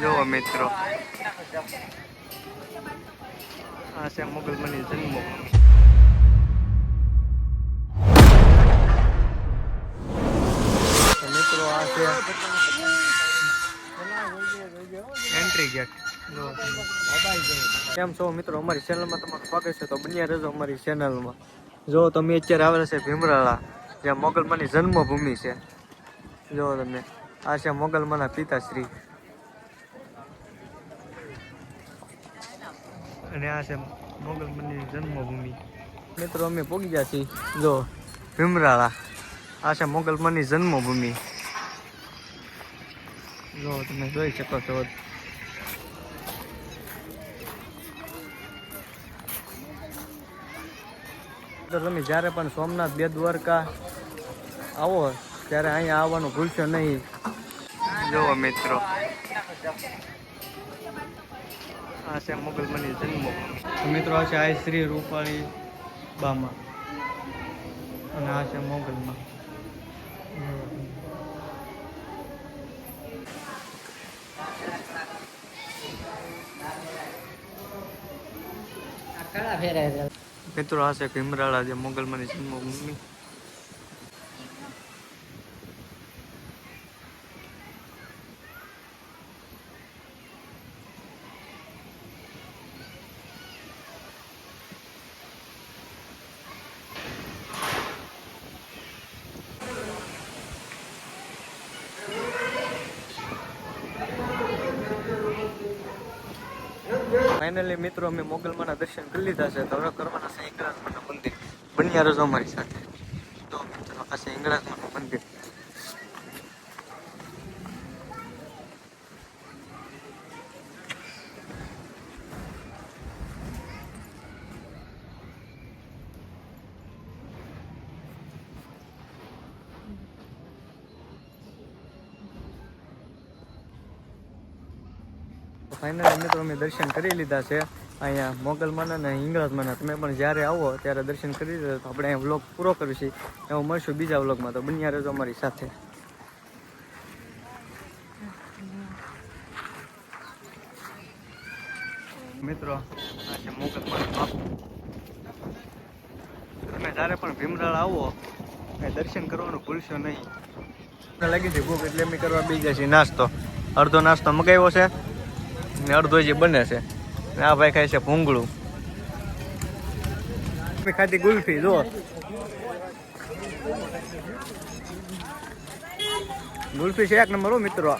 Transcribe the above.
જુઓ મિત્રો. આ છે મોગલમની જન્મભૂમિ. મિત્રો આ છે એન્ટ્રી ગેટ કેમ છો મિત્રો? અમારી ચેનલમાં તમારું સ્વાગત છે. તો બન્યા રહેજો અમારી ચેનલમાં જો તમે અત્યારે આવેલા છે ભીમરાળા, જ્યાં મોગલમાની જન્મભૂમિ છે. જો તમે. આ છે મોગલમાના પિતાશ્રી. અને આ છે મોગલમાની જન્મભૂમિ. મિત્રો અમે પહોંચી ગયા છીએ. જો ભીમરાળા. આ છે મોગલમની જન્મભૂમિ. જો તમે જોઈ શકો છો. તો તમે જ્યારે પણ સોમનાથ બે દ્વારકા આવો ત્યારે અહીંયા આવવાનું ભૂલશો નહીં. જો મિત્રો આ છે મોગલમની જન્મભૂમિ મિત્રો આ છે આ શ્રી રૂપાળી બામા. અને આ છે મોગલમાં. મિત્રો આ છે ભીમરાળા જે મોગલમાંની જન્મભૂમિ. ફાઇનલી મિત્રો, અમે મોગલમાના દર્શન કરી લીધા છે. તો હવે કરવાના છે હિંગળાજમાના મંદિર. બન્યા રજો અમારી સાથે. તો મિત્રો, આ છે મંદિર. ફાઇનલી મિત્રો, અમે દર્શન કરી લીધા છે અહીંયા મોગલમાના અને હિંગળાજમાના તમે પણ જ્યારે આવો ત્યારે દર્શન કરી લીધા તો આપણે અહીંયા વ્લોગ પૂરો કરીશું. એવું મળશું બીજા વ્લોગમાં તો બન્યા રહેજો અમારી સાથે. મિત્રો, આ તમે જ્યારે પણ ભીમરાળ આવો, એ દર્શન કરવાનું ભૂલશો નહીં. લાગી છે ભૂખ એટલે અમે કરવા બી જશે નાસ્તો. અડધો નાસ્તો મગાવ્યો છે. ને અડધો જે બને છે. ને આ ભાઈ ખાય છે ભૂંગળું. ખાધી ગુલ્ફી જો ગુલ્ફી છે એક નંબર મિત્રો.